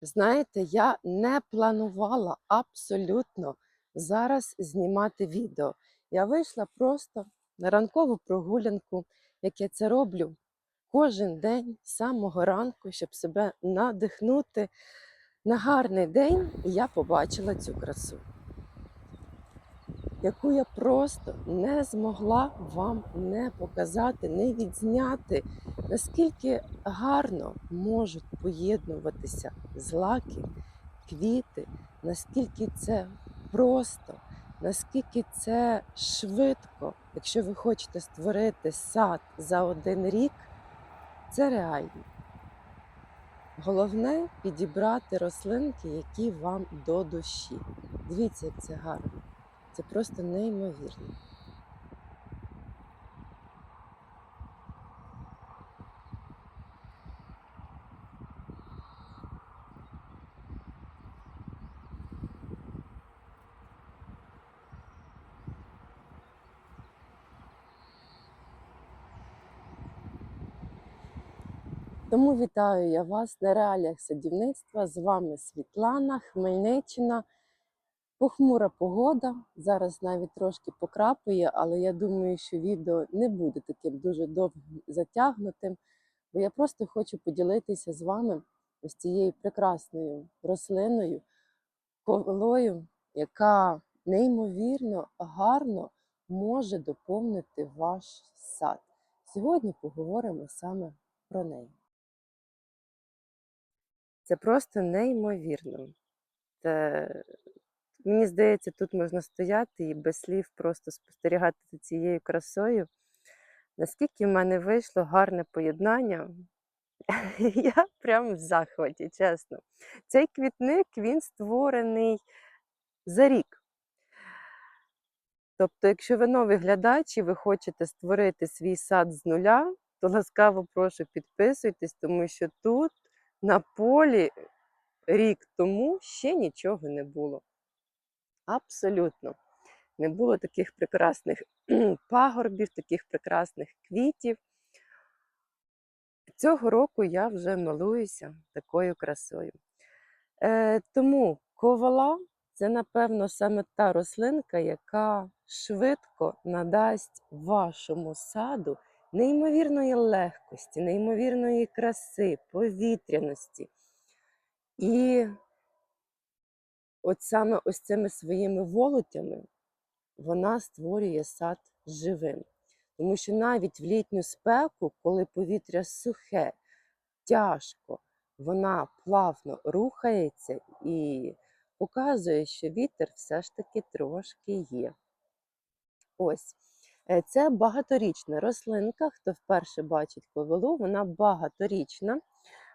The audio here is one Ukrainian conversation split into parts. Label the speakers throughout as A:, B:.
A: Знаєте, я не планувала абсолютно зараз знімати відео. Я вийшла просто на ранкову прогулянку, як я це роблю кожен день з самого ранку, щоб себе надихнути на гарний день, і я побачила цю красу, яку я просто не змогла вам не показати, не відзняти, наскільки гарно можуть поєднуватися злаки, квіти, наскільки це просто, наскільки це швидко. Якщо ви хочете створити сад за один рік, це реально. Головне підібрати рослинки, які вам до душі. Дивіться, як це гарно. Це просто неймовірно. Тому вітаю я вас на реаліях садівництва. З вами Світлана, Хмельниччина. Похмура погода. Зараз навіть трошки покрапує, але я думаю, що відео не буде таким дуже довгим затягнутим, бо я просто хочу поділитися з вами ось цією прекрасною рослиною, ковилою, яка неймовірно гарно може доповнити ваш сад. Сьогодні поговоримо саме про неї. Це просто неймовірно. Це, мені здається, тут можна стояти і без слів просто спостерігати за цією красою. Наскільки в мене вийшло гарне поєднання, я прямо в захваті, чесно. Цей квітник він створений за рік. Тобто, якщо ви новий глядач і ви хочете створити свій сад з нуля, то ласкаво прошу підписуйтесь, тому що тут на полі рік тому ще нічого не було. Абсолютно. Не було таких прекрасних пагорбів, таких прекрасних квітів. Цього року я вже милуюся такою красою. Е, тому ковала це, напевно, саме та рослинка, яка швидко надасть вашому саду неймовірної легкості, неймовірної краси, повітряності. І от саме ось цими своїми волотями вона створює сад живим. Тому що навіть в літню спеку, коли повітря сухе, тяжко, вона плавно рухається і показує, що вітер все ж таки трошки є. Ось. Е, Це багаторічна рослинка. Хто вперше бачить ковилу, вона багаторічна.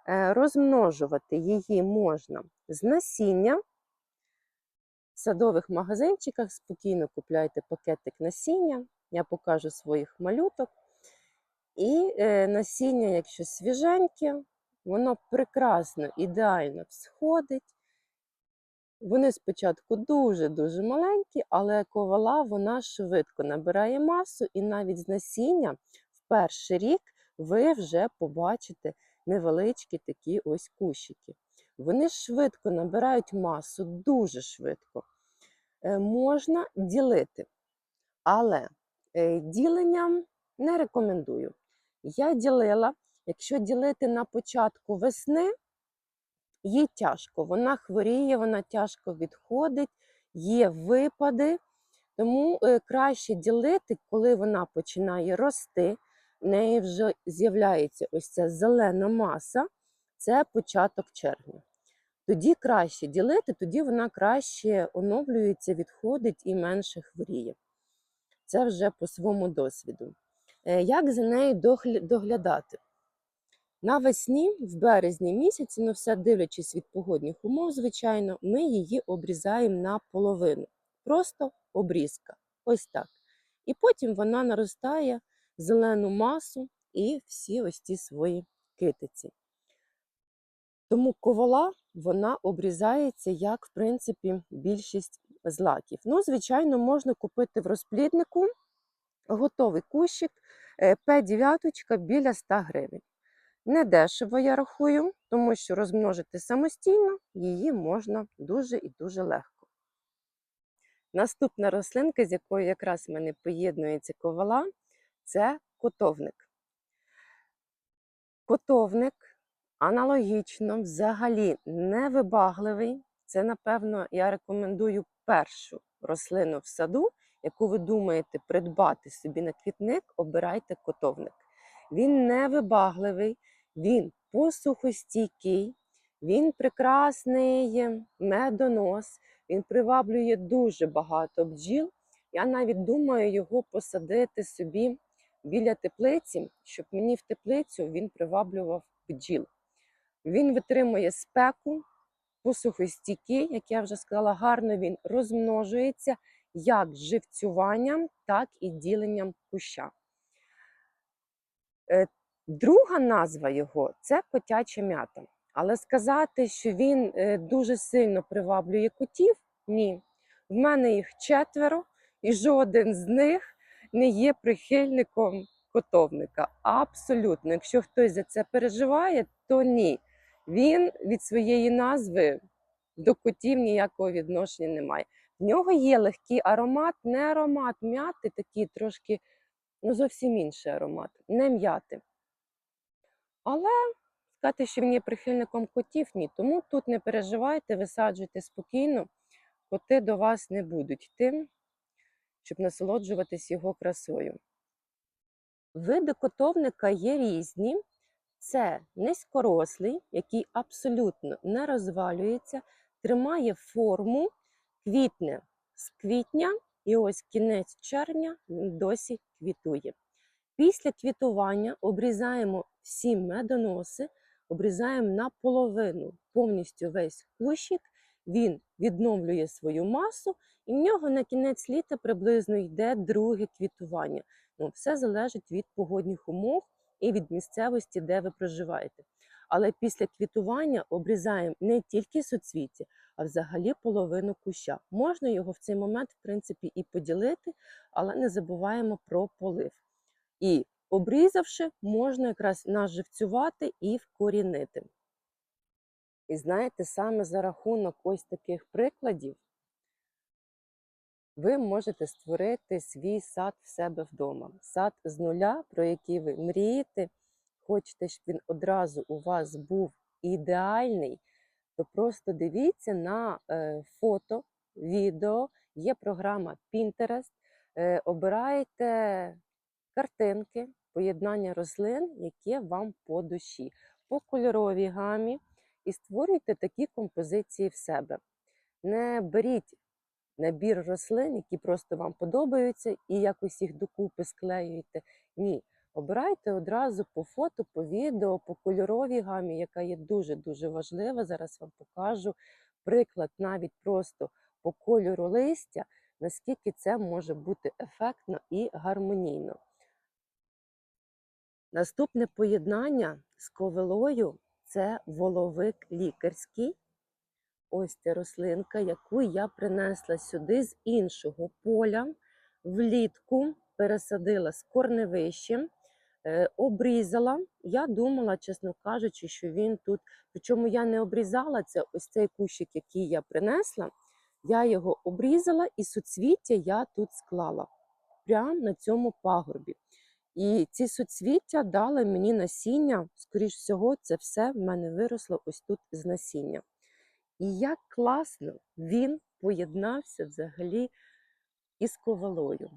A: Е, Розмножувати її можна з насіння. В садових магазинчиках спокійно купляйте пакетик насіння. Я покажу своїх малюток. І е, насіння, якщо свіженьке, воно прекрасно, ідеально всходить. Вони спочатку дуже-дуже маленькі, але ковала вона швидко набирає масу, і навіть з насіння в перший рік ви вже побачите невеличкі такі ось кущики. Вони швидко набирають масу, дуже швидко. Е, Можна ділити, але е, діленням не рекомендую. Я ділила, якщо ділити на початку весни, їй тяжко, вона хворіє, вона тяжко відходить, є випади. Тому е, краще ділити, коли вона починає рости, в неї вже з'являється ось ця зелена маса, це початок червня. Тоді краще ділити, тоді вона краще оновлюється, відходить і менше хворіє. Це вже по своєму досвіду. Е, Як за нею доглядати? Навесні, в березні місяці, ну все дивлячись від погодних умов, звичайно, ми її обрізаємо наполовину. Просто обрізка. Ось так. І потім вона наростає зелену масу і всі ось ці свої китиці. Тому ковала вона обрізається, як, в принципі, більшість злаків. Ну, звичайно, можна купити в розпліднику готовий кущик П9 біля 100 гривень. Недешево я рахую, тому що розмножити самостійно її можна дуже і дуже легко. Наступна рослинка, з якою якраз в мене поєднується ковала, це котовник. Котовник аналогічно взагалі невибагливий. Це, напевно, я рекомендую першу рослину в саду, яку ви думаєте придбати собі на квітник, обирайте котовник. Він невибагливий, він посухостійкий, він прекрасний медонос, він приваблює дуже багато бджіл. Я навіть думаю його посадити собі біля теплиці, щоб мені в теплицю він приваблював бджіл. Він витримує спеку, посухостійкий, як я вже сказала, гарно він розмножується як живцюванням, так і діленням куща. Е, Друга назва його це котяча м'ята. Але сказати, що він е, дуже сильно приваблює котів, ні. В мене їх четверо, і жоден з них не є прихильником котовника. Абсолютно. Якщо хтось за це переживає, то ні. Він від своєї назви до котів ніякого відношення не має. В нього є легкий аромат, не аромат м'яти, такий трошки, ну зовсім інший аромат, не м'яти. Але сказати, що він є прихильником котів, ні. Тому тут не переживайте, висаджуйте спокійно, коти до вас не будуть йти, щоб насолоджуватись його красою. Види котовника є різні. Це низькорослий, який абсолютно не розвалюється, тримає форму, квітне з квітня, і ось кінець червня він досі квітує. Після квітування обрізаємо всі медоноси, обрізаємо наполовину повністю весь кущик, він відновлює свою масу, і в нього на кінець літа приблизно йде друге квітування. Ну, все залежить від погодних умов і від місцевості, де ви проживаєте. Але після квітування обрізаємо не тільки суцвіття, а взагалі половину куща. Можна його в цей момент, в принципі, і поділити, але не забуваємо про полив. І обрізавши, можна якраз наживцювати і вкорінити. І знаєте, саме за рахунок ось таких прикладів ви можете створити свій сад в себе вдома. Сад з нуля, про який ви мрієте, хочете, щоб він одразу у вас був ідеальний, то просто дивіться на е, фото, відео, є програма Pinterest, е, обирайте картинки, поєднання рослин, яке вам по душі, по кольоровій гамі, і створюйте такі композиції в себе. Не беріть набір рослин, які просто вам подобаються, і якось їх докупи склеюєте. Ні. Обирайте одразу по фото, по відео, по кольоровій гамі, яка є дуже-дуже важлива. Зараз вам покажу приклад навіть просто по кольору листя, наскільки це може бути ефектно і гармонійно. Наступне поєднання з ковилою це воловик лікарський. Ось ця рослинка, яку я принесла сюди з іншого поля, влітку пересадила з корневищем, обрізала. Я думала, чесно кажучи, що він тут. Причому я не обрізала це ось цей кущик, який я принесла. Я його обрізала і суцвіття я тут склала прямо на цьому пагорбі. І ці суцвіття дали мені насіння. Скоріш всього, це все в мене виросло ось тут з насіння. І як класно він поєднався взагалі із ковалою,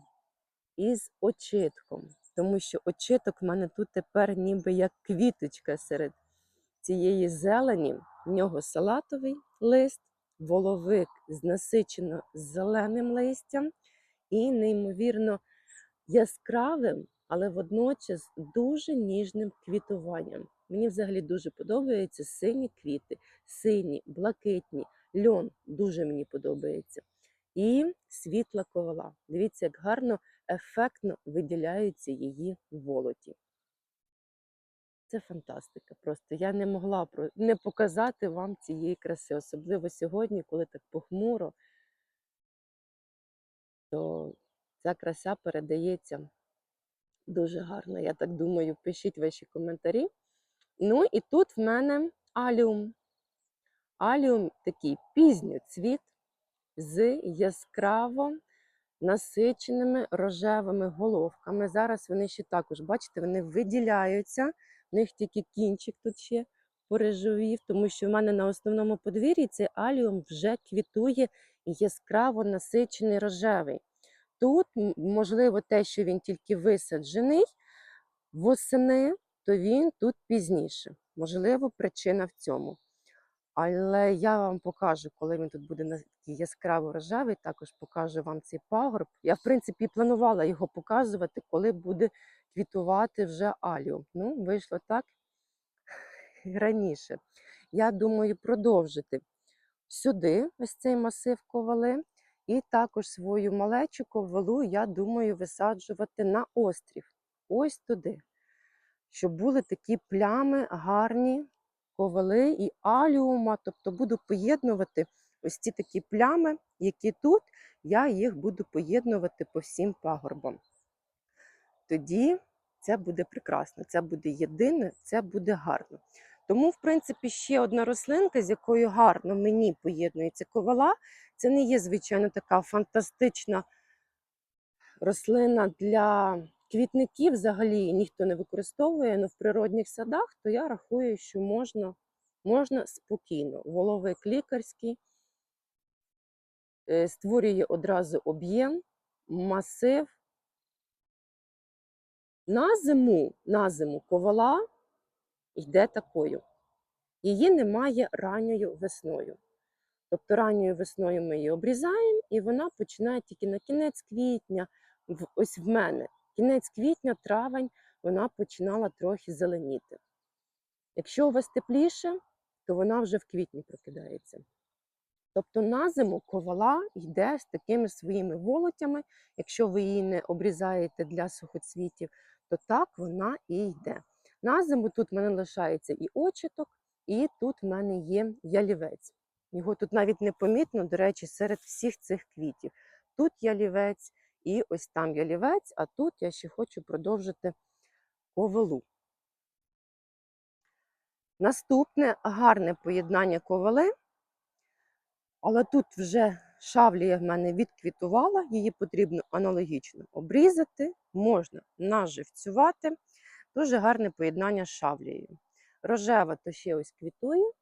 A: із очитком. Тому що очиток в мене тут тепер ніби як квіточка серед цієї зелені. В нього салатовий лист, воловик з насичено зеленим листям і неймовірно яскравим, але водночас дуже ніжним квітуванням. Мені взагалі дуже подобаються сині квіти, сині, блакитні, льон дуже мені подобається. І світла ковала. Дивіться, як гарно, ефектно виділяються її волоті. Це фантастика. Просто я не могла не показати вам цієї краси, особливо сьогодні, коли так похмуро, то ця краса передається дуже гарно. Я так думаю, пишіть ваші коментарі. Ну і тут в мене аліум. Аліум такий пізньоцвіт з яскраво насиченими рожевими головками. Зараз вони ще також, бачите, вони виділяються. В них тільки кінчик тут ще порежовів, тому що в мене на основному подвір'ї цей аліум вже квітує яскраво насичений рожевий. Тут, можливо, те, що він тільки висаджений восени, то він тут пізніше. Можливо, причина в цьому. Але я вам покажу, коли він тут буде яскраво рожевий, також покажу вам цей пагорб. Я, в принципі, планувала його показувати, коли буде квітувати вже аліум. Ну, вийшло так раніше. Я думаю продовжити сюди ось цей масив ковали. І також свою малечу ковалу, я думаю, висаджувати на острів. Ось туди. Щоб були такі плями гарні ковали і аліума. Тобто буду поєднувати ось ці такі плями, які тут, я їх буду поєднувати по всім пагорбам. Тоді це буде прекрасно, це буде єдине, це буде гарно. Тому, в принципі, ще одна рослинка, з якою гарно мені поєднується ковала. Це не є, звичайно, така фантастична рослина для квітників. Взагалі ніхто не використовує, але в природних садах, то я рахую, що можна, можна спокійно. Воловик лікарський е, створює одразу об'єм, масив. На зиму, на зиму ковала йде такою. Її немає ранньою весною. Тобто ранньою весною ми її обрізаємо, і вона починає тільки на кінець квітня. Ось в мене кінець квітня, травень, вона починала трохи зеленіти. Якщо у вас тепліше, то вона вже в квітні прокидається. Тобто на зиму ковала йде з такими своїми волотями. Якщо ви її не обрізаєте для сухоцвітів, то так вона і йде. На зиму тут в мене лишається і очіток, і тут в мене є ялівець. Його тут навіть не помітно, до речі, серед всіх цих квітів. Тут ялівець, і ось там ялівець, а тут я ще хочу продовжити ковалу. Наступне гарне поєднання ковали, але тут вже шавлія в мене відквітувала, її потрібно аналогічно обрізати, можна наживцювати. Дуже гарне поєднання з шавлією. Рожева то ще ось квітує,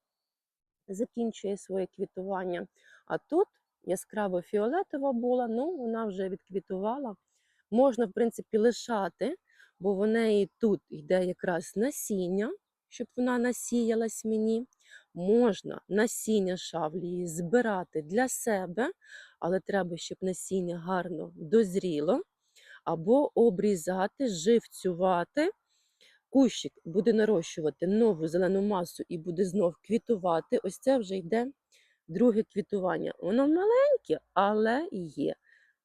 A: закінчує своє квітування. А тут яскраво фіолетова була, ну вона вже відквітувала. Можна, в принципі, лишати, бо в неї тут йде якраз насіння, щоб вона насіялась мені. Можна насіння шавлії збирати для себе, але треба, щоб насіння гарно дозріло, або обрізати, живцювати. Кущик буде нарощувати нову зелену масу і буде знов квітувати. Ось це вже йде друге квітування. Воно маленьке, але є.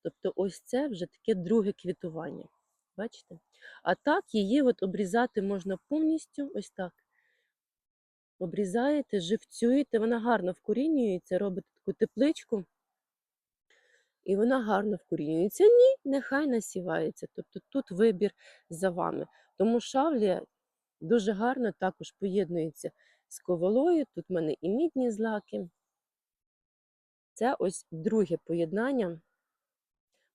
A: Тобто, ось це вже таке друге квітування. Бачите? А так її от обрізати можна повністю, ось так. Обрізаєте, живцюєте, вона гарно вкорінюється, робите таку тепличку, і вона гарно вкорінюється. Ні, нехай насівається. Тобто тут вибір за вами. Тому шавлія дуже гарно також поєднується з ковалою. Тут в мене і мідні злаки. Це ось друге поєднання.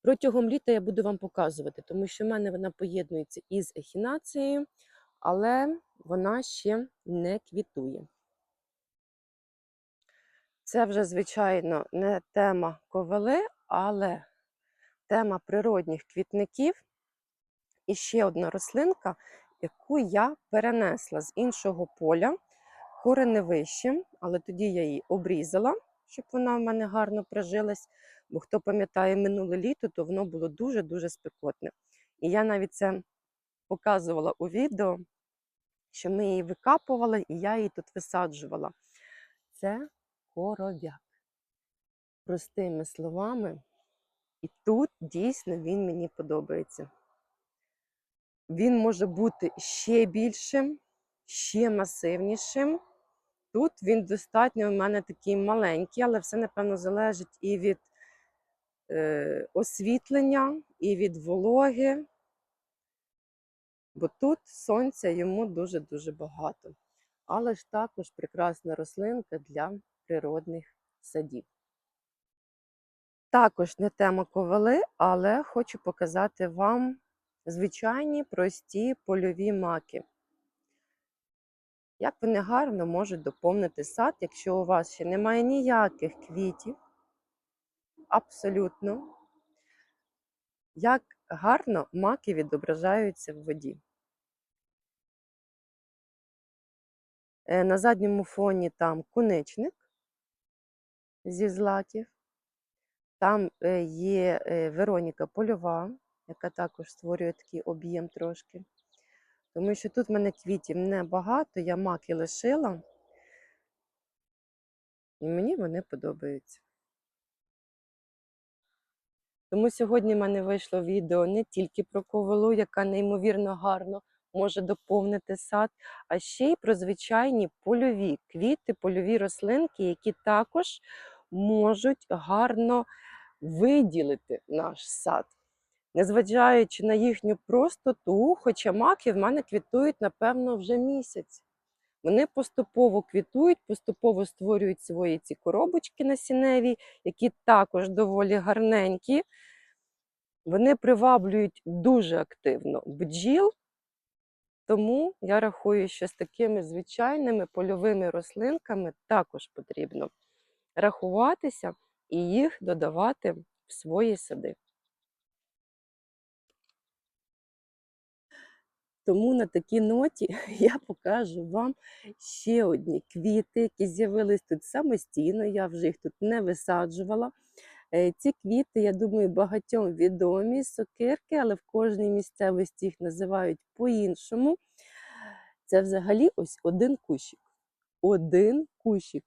A: Протягом літа я буду вам показувати, тому що в мене вона поєднується із ехінацією, але вона ще не квітує. Це вже, звичайно, не тема ковали, але тема природних квітників. І ще одна рослинка, яку я перенесла з іншого поля, кореневище, але тоді я її обрізала, щоб вона в мене гарно прижилась. Бо хто пам'ятає минуле літо, то воно було дуже-дуже спекотне. І я навіть це показувала у відео, що ми її викапували, і я її тут висаджувала. Це коров'як. Простими словами, і тут дійсно він мені подобається. Він може бути ще більшим, ще масивнішим. Тут він достатньо у мене такий маленький, але все, напевно, залежить і від е, освітлення, і від вологи. Бо тут сонця йому дуже-дуже багато. але ж також прекрасна рослинка для природних садів. Також не тема ковали, але хочу показати вам звичайні прості польові маки. Як вони гарно можуть доповнити сад, якщо у вас ще немає ніяких квітів, абсолютно, як гарно маки відображаються в воді. Е, На задньому фоні там куничник зі злаків. Там е, є е, Вероніка Польова, яка також створює такий об'єм трошки. Тому що тут в мене квітів небагато, я маки лишила, і мені вони подобаються. Тому сьогодні в мене вийшло відео не тільки про ковилу, яка неймовірно гарно може доповнити сад, а ще й про звичайні польові квіти, польові рослинки, які також можуть гарно виділити наш сад. Незважаючи на їхню простоту, хоча маки в мене квітують, напевно, вже місяць. Вони поступово квітують, поступово створюють свої ці коробочки насінневі, які також доволі гарненькі. Вони приваблюють дуже активно бджіл, тому я рахую, що з такими звичайними польовими рослинками також потрібно рахуватися і їх додавати в свої сади. Тому на такій ноті я покажу вам ще одні квіти, які з'явились тут самостійно. Я вже їх тут не висаджувала. Е, Ці квіти, я думаю, багатьом відомі сокирки, але в кожній місцевості їх називають по-іншому. Це взагалі ось один кущик. Один кущик.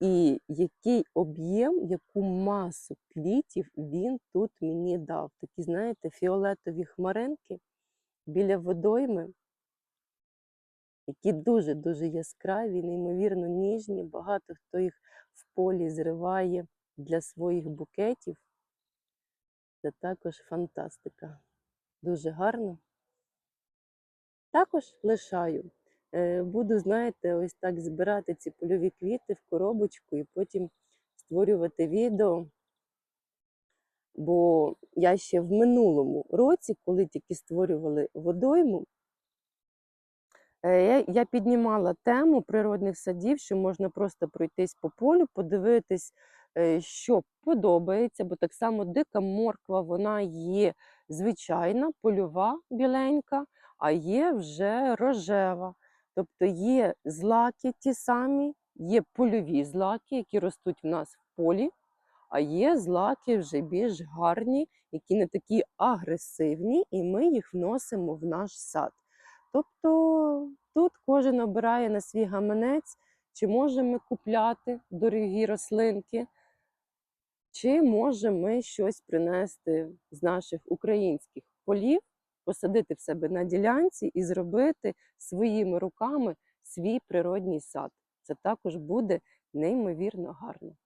A: І який об'єм, яку масу квітів він тут мені дав. Такі, знаєте, фіолетові хмаринки біля водойми, які дуже-дуже яскраві, неймовірно ніжні. Багато хто їх в полі зриває для своїх букетів. Це також фантастика. Дуже гарно. Також лишаю. Е, Буду, знаєте, ось так збирати ці польові квіти в коробочку і потім створювати відео. Бо я ще в минулому році, коли тільки створювали водойму, е, я, піднімала тему природних садів, що можна просто пройтись по полю, подивитись, е, що подобається, бо так само дика морква, вона є звичайна, польова біленька, а є вже рожева. Тобто є злаки ті самі, є польові злаки, які ростуть в нас в полі, а є злаки вже більш гарні, які не такі агресивні, і ми їх вносимо в наш сад. Тобто тут кожен обирає на свій гаманець, чи можемо купляти дорогі рослинки, чи можемо ми щось принести з наших українських полів, посадити в себе на ділянці і зробити своїми руками свій природній сад. Це також буде неймовірно гарно.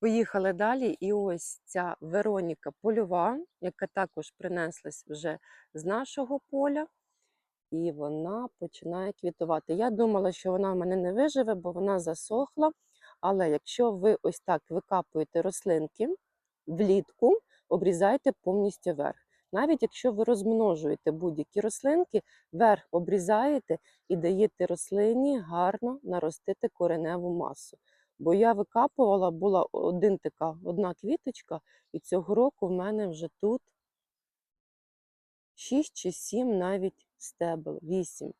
A: Поїхали далі, і ось ця Вероніка польова, яка також принеслась вже з нашого поля, і вона починає квітувати. Я думала, що вона в мене не виживе, бо вона засохла. Але якщо ви ось так викапуєте рослинки влітку, обрізайте повністю верх. Навіть якщо ви розмножуєте будь-які рослинки, верх обрізаєте і даєте рослині гарно наростити кореневу масу. Бо я викапувала, була один така, одна квіточка, і цього року в мене вже тут 6 чи 7 навіть стебел, 8.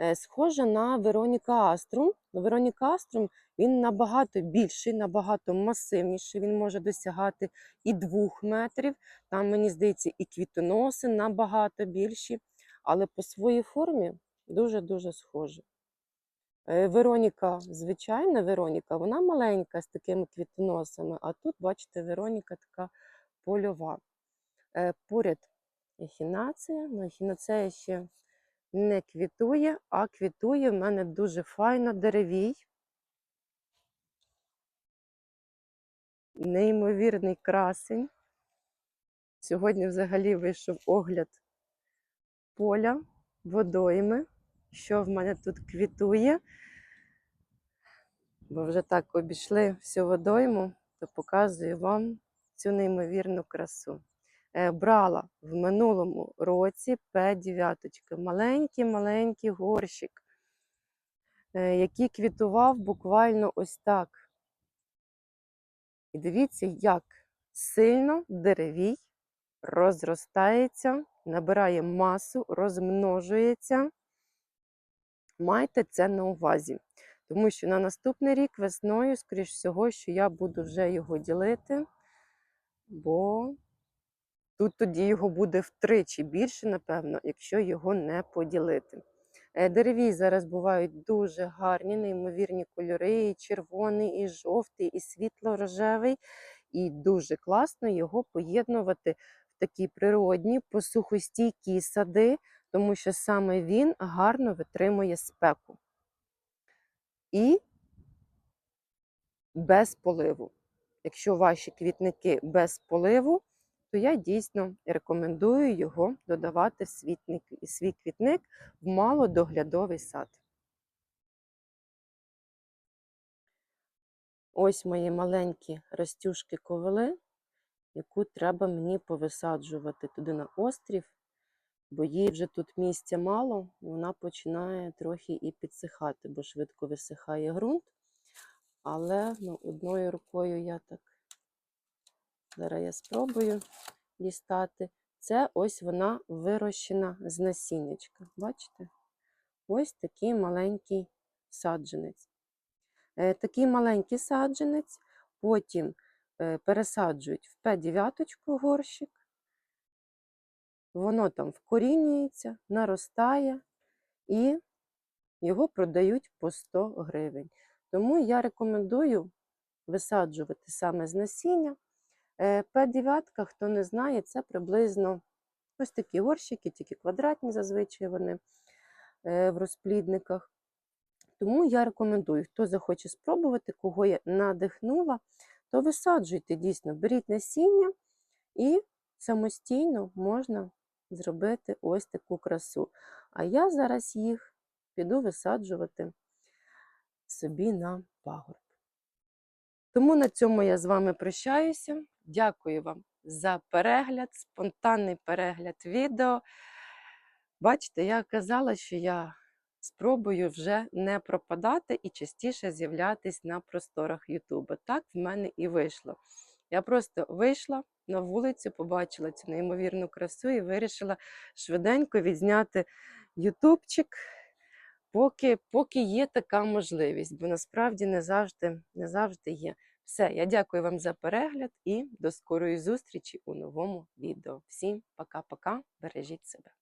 A: Е, Схожа на Вероніка Аструм. Вероніка Аструм він набагато більший, набагато масивніший. Він може досягати і 2 метрів. Там, мені здається, і квітоноси набагато більші, але по своїй формі дуже-дуже схожі. Е, Вероніка, звичайна Вероніка, вона маленька з такими квітоносами, а тут, бачите, Вероніка така польова. Е, Поряд ехінація, ну ехінацея ще не квітує, а квітує в мене дуже файно деревій. Неймовірний красень. Сьогодні взагалі вийшов огляд поля, водойми. Що в мене тут квітує. Бо вже так обійшли всю водойму, то показую вам цю неймовірну красу. Е, Брала в минулому році П9, маленький-маленький горщик, е, який квітував буквально ось так. І дивіться, як сильно деревій розростається, набирає масу, розмножується. Майте це на увазі. Тому що на наступний рік весною, скоріш всього, що я буду вже його ділити, бо тут тоді його буде втричі більше, напевно, якщо його не поділити. Е, Деревій зараз бувають дуже гарні, неймовірні кольори, і червоний, і жовтий, і світло-рожевий. І дуже класно його поєднувати в такі природні, посухостійкі сади, тому що саме він гарно витримує спеку. І без поливу. Якщо ваші квітники без поливу, то я дійсно рекомендую його додавати в свій квітник в малодоглядовий сад. Ось мої маленькі ростюшки ковили, яку треба мені повисаджувати туди на острів, бо їй вже тут місця мало, вона починає трохи і підсихати, бо швидко висихає ґрунт. Але ну, одною рукою я так зараз я спробую дістати. Це ось вона вирощена з насіннячка. Бачите? Ось такий маленький саджанець. Е, Такий маленький саджанець, потім е, пересаджують в П9 горщик, воно там вкорінюється, наростає і його продають по 100 гривень. Тому я рекомендую висаджувати саме з насіння. Е, П9, хто не знає, це приблизно ось такі горщики, тільки квадратні зазвичай вони е, в розплідниках. Тому я рекомендую, хто захоче спробувати, кого я надихнула, то висаджуйте дійсно, беріть насіння і самостійно можна зробити ось таку красу. А я зараз їх піду висаджувати собі на пагорб. Тому на цьому я з вами прощаюся. Дякую вам за перегляд, спонтанний перегляд відео. Бачите, я казала, що я спробую вже не пропадати і частіше з'являтись на просторах Ютуба. Так в мене і вийшло. Я просто вийшла на вулицю, побачила цю неймовірну красу і вирішила швиденько відзняти ютубчик, поки, поки є така можливість, бо насправді не завжди, не завжди є. Все, я дякую вам за перегляд і до скорої зустрічі у новому відео. Всім пока-пока, бережіть себе.